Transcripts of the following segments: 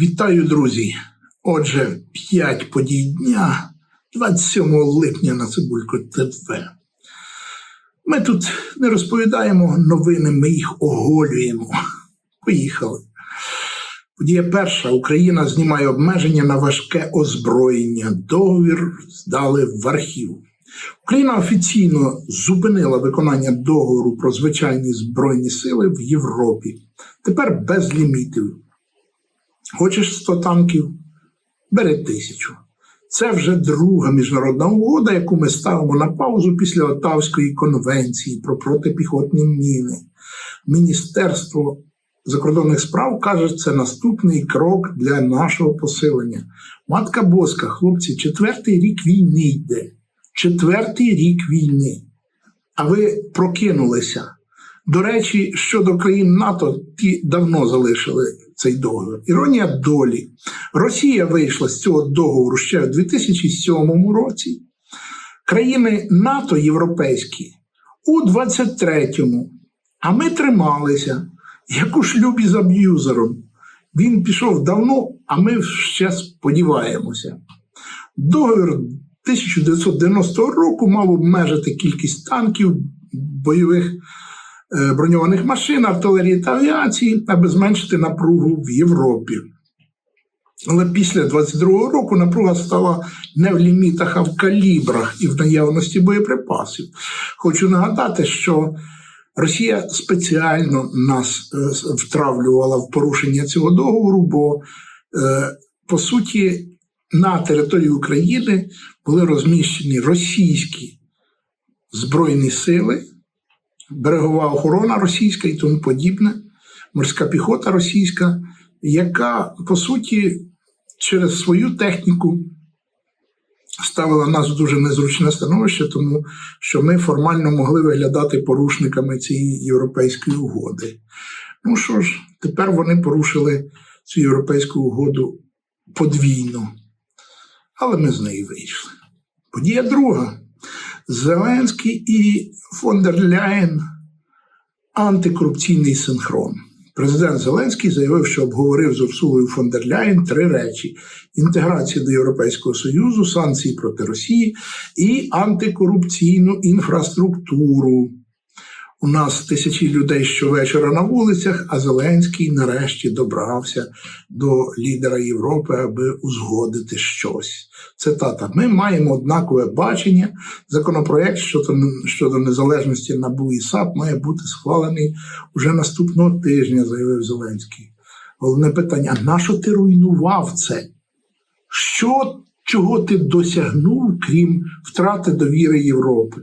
Вітаю, друзі! Отже, 5 подій дня 27 липня на Цибулько ТВ. Ми тут не розповідаємо новини, ми їх оголюємо. Поїхали. Подія перша. Україна знімає обмеження на важке озброєння. Договір здали в архів. Україна офіційно зупинила виконання договору про звичайні збройні сили в Європі. Тепер без лімітів. Хочеш 100 танків? Бери тисячу. Це вже друга міжнародна угода, яку ми ставимо на паузу після Отавської конвенції про протипіхотні міни. Міністерство закордонних справ каже, це наступний крок для нашого посилення. Матка Боска, хлопці, четвертий рік війни йде. Четвертий рік війни. А ви прокинулися. До речі, щодо країн НАТО, ті давно залишили цей договір. Іронія долі. Росія вийшла з цього договору ще в 2007 році. Країни НАТО європейські у 23-му. А ми трималися, як у шлюбі з аб'юзером. Він пішов давно, а ми ще сподіваємося. Договір 1990 року мав обмежити кількість танків, бойових е, броньованих машин, артилерії та авіації, аби зменшити напругу в Європі. Але після 22-го року напруга стала не в лімітах, а в калібрах і в наявності боєприпасів. Хочу нагадати, що Росія спеціально нас е, втравлювала в порушення цього договору, бо, е, по суті, на території України були розміщені російські збройні сили, берегова охорона російська і тому подібне, морська піхота російська, яка по суті через свою техніку ставила нас в дуже незручне становище, тому що ми формально могли виглядати порушниками цієї європейської угоди. Ну що ж, тепер вони порушили цю європейську угоду подвійно, але ми з неї вийшли. Подія друга. Зеленський і фон дер Ляєн антикорупційний синхрон. Президент Зеленський заявив, що обговорив з Урсулою фон дер Ляєн три речі: інтеграцію до Європейського Союзу, санкції проти Росії і антикорупційну інфраструктуру. У нас тисячі людей щовечора на вулицях, а Зеленський нарешті добрався до лідера Європи, аби узгодити щось. Цитата: Ми маємо однакове бачення. Законопроект щодо, щодо незалежності НАБУ і САП має бути схвалений уже наступного тижня, заявив Зеленський. Головне питання: на що ти руйнував це? Що, чого ти досягнув, крім втрати довіри Європи?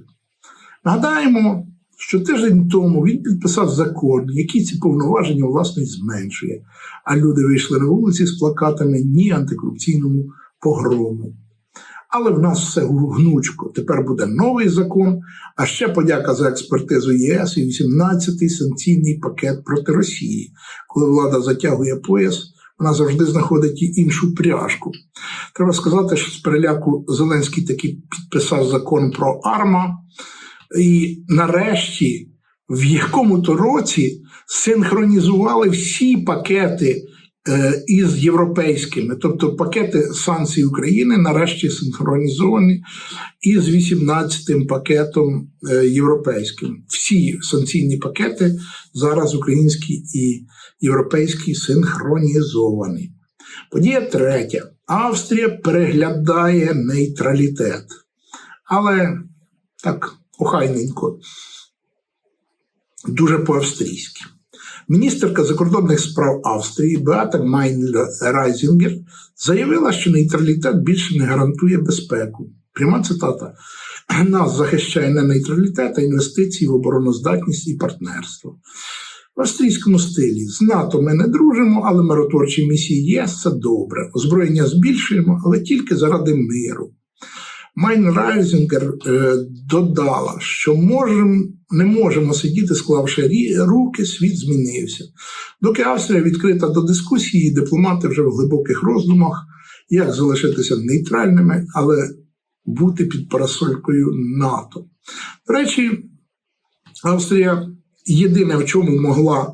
Нагадаємо що тиждень тому він підписав закон, який ці повноваження власне зменшує. А люди вийшли на вулиці з плакатами ні антикорупційному погрому. Але в нас все гнучко. Тепер буде новий закон, а ще подяка за експертизу ЄС і 18-й санкційний пакет проти Росії. Коли влада затягує пояс, вона завжди знаходить і іншу пряжку. Треба сказати, що з переляку Зеленський таки підписав закон про АРМА. І нарешті, в якому-то році синхронізували всі пакети е, із європейськими, тобто пакети санкцій України нарешті синхронізовані із 18-м пакетом е, європейським. Всі санкційні пакети зараз українські і європейські синхронізовані. Подія третя. Австрія переглядає нейтралітет. Але так охайненько, дуже по-австрійськи. Міністерка закордонних справ Австрії Беата Майнлер Райзінгер заявила, що нейтралітет більше не гарантує безпеку. Пряма цитата: нас захищає не нейтралітет, а інвестиції в обороноздатність і партнерство. В австрійському стилі з НАТО ми не дружимо, але миротворчі місії ЄС це добре. Озброєння збільшуємо, але тільки заради миру. Майн Райзінгер е, додала, що можем, не можемо сидіти, склавши руки, світ змінився. Доки Австрія відкрита до дискусії, дипломати вже в глибоких роздумах, як залишитися нейтральними, але бути під парасолькою НАТО. До речі, Австрія єдине, в чому могла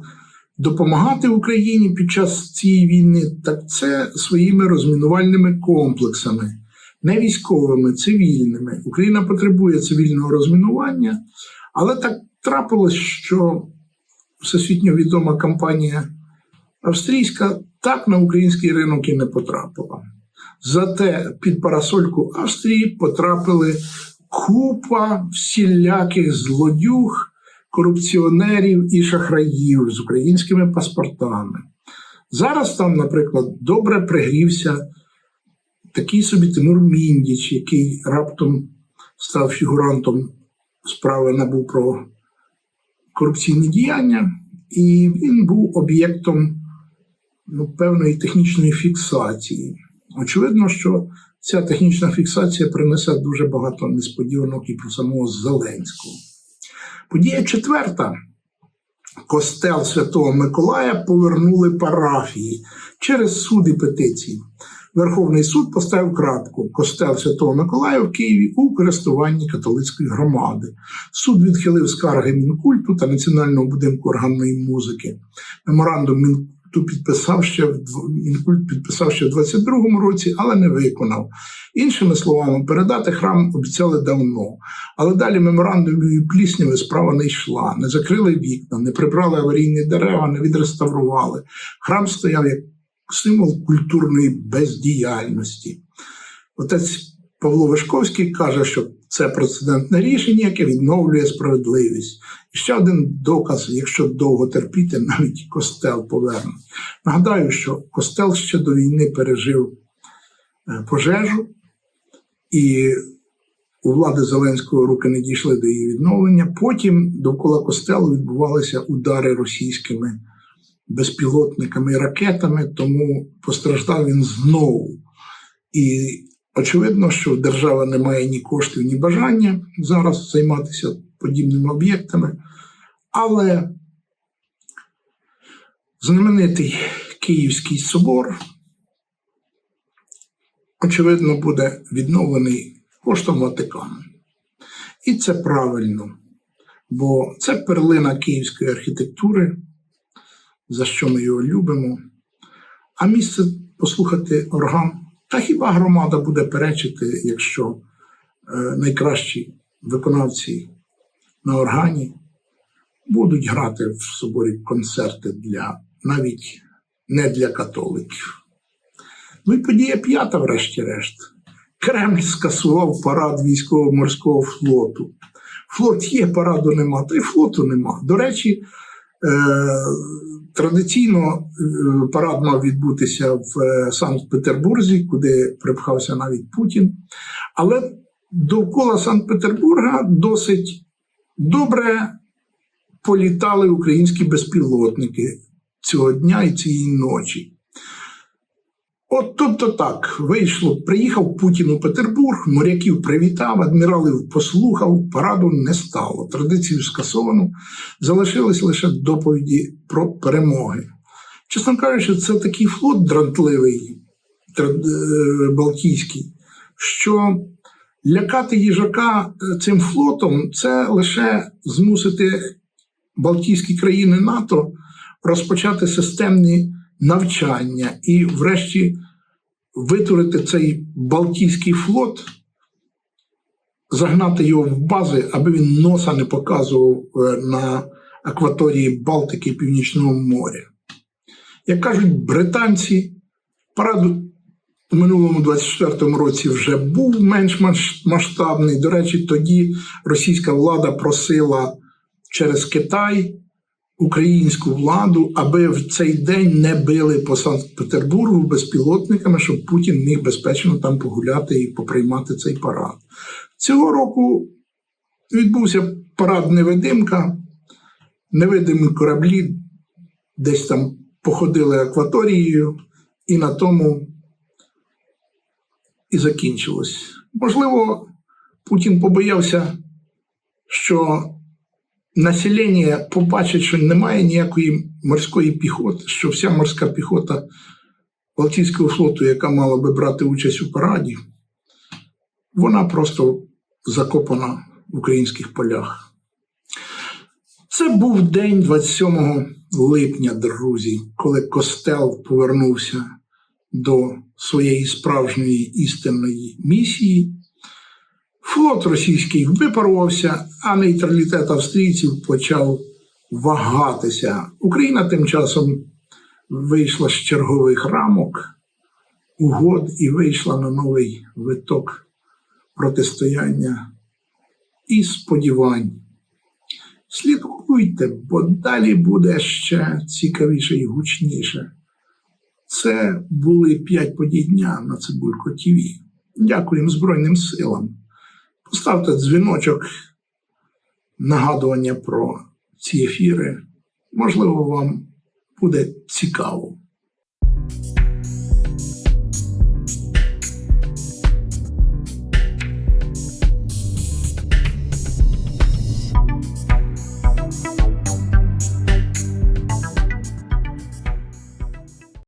допомагати Україні під час цієї війни, так це своїми розмінувальними комплексами, не військовими, цивільними. Україна потребує цивільного розмінування, але так трапилось, що всесвітньо відома компанія австрійська так на український ринок і не потрапила. Зате під парасольку Австрії потрапили купа всіляких злодюг, корупціонерів і шахраїв з українськими паспортами. Зараз там, наприклад, добре пригрівся такий собі Тимур Міндіч, який раптом став фігурантом справи набув про корупційні діяння, і він був об'єктом ну, певної технічної фіксації. Очевидно, що ця технічна фіксація принесе дуже багато несподіванок і про самого Зеленського. Подія четверта. Костел Святого Миколая повернули парафії через суд і петиції. Верховний суд поставив крапку Костел Святого Миколая в Києві у користуванні католицької громади. Суд відхилив скарги Мінкульту та Національного будинку органної музики. Меморандум Мінкульту підписав ще Мінкульт підписав ще в 22-му році, але не виконав. Іншими словами, передати храм обіцяли давно. Але далі меморандумів і плісняви справа не йшла, не закрили вікна, не прибрали аварійні дерева, не відреставрували. Храм стояв як символ культурної бездіяльності. Отець Павло Вишковський каже, що це прецедентне рішення, яке відновлює справедливість. І ще один доказ: якщо довго терпіти, навіть костел повернуть. Нагадаю, що костел ще до війни пережив е, пожежу, і у влади Зеленського руки не дійшли до її відновлення. Потім довкола костелу відбувалися удари російськими безпілотниками і ракетами, тому постраждав він знову. І очевидно, що в держави немає ні коштів, ні бажання зараз займатися подібними об'єктами. Але знаменитий Київський собор, очевидно, буде відновлений коштом Ватикану. І це правильно, бо це перлина київської архітектури, за що ми його любимо. А місце послухати орган. Та хіба громада буде перечити, якщо е, найкращі виконавці на органі будуть грати в соборі концерти для навіть не для католиків. Ну і подія п'ята, врешті-решт. Кремль скасував парад військово-морського флоту. Флот є, параду нема, та й флоту нема. До речі, традиційно е, парад мав відбутися в е, Санкт-Петербурзі, куди припхався навіть Путін. Але довкола Санкт-Петербурга досить добре політали українські безпілотники цього дня і цієї ночі. От тобто так, вийшло, приїхав Путін у Петербург, моряків привітав, адміралів послухав, параду не стало. Традицію скасовано, залишились лише доповіді про перемоги. Чесно кажучи, це такий флот дратливий, е, Балтійський, що лякати їжака е, цим флотом це лише змусити Балтійські країни НАТО розпочати системні навчання і, врешті, витворити цей Балтійський флот, загнати його в бази, аби він носа не показував е, на акваторії Балтики Північного моря. Як кажуть британці, парад у минулому 24-му році вже був менш масштабний. До речі, тоді російська влада просила через Китай українську владу, аби в цей день не били по Санкт-Петербургу безпілотниками, щоб Путін міг безпечно там погуляти і поприймати цей парад. Цього року відбувся парад невидимка, невидимі кораблі десь там походили акваторією, і на тому і закінчилось. Можливо, Путін побоявся, що населення побачить, що немає ніякої морської піхоти, що вся морська піхота Балтійського флоту, яка мала би брати участь у параді, вона просто закопана в українських полях. Це був день 27 липня, друзі, коли костел повернувся до своєї справжньої істинної місії. Флот російський випарувався, а нейтралітет австрійців почав вагатися. Україна тим часом вийшла з чергових рамок угод і вийшла на новий виток протистояння і сподівань. Слідкуйте, бо далі буде ще цікавіше і гучніше. Це були п'ять подій дня на Цибулько ТВ. Дякуємо Збройним силам. Поставте дзвіночок, нагадування про ці ефіри. Можливо, вам буде цікаво.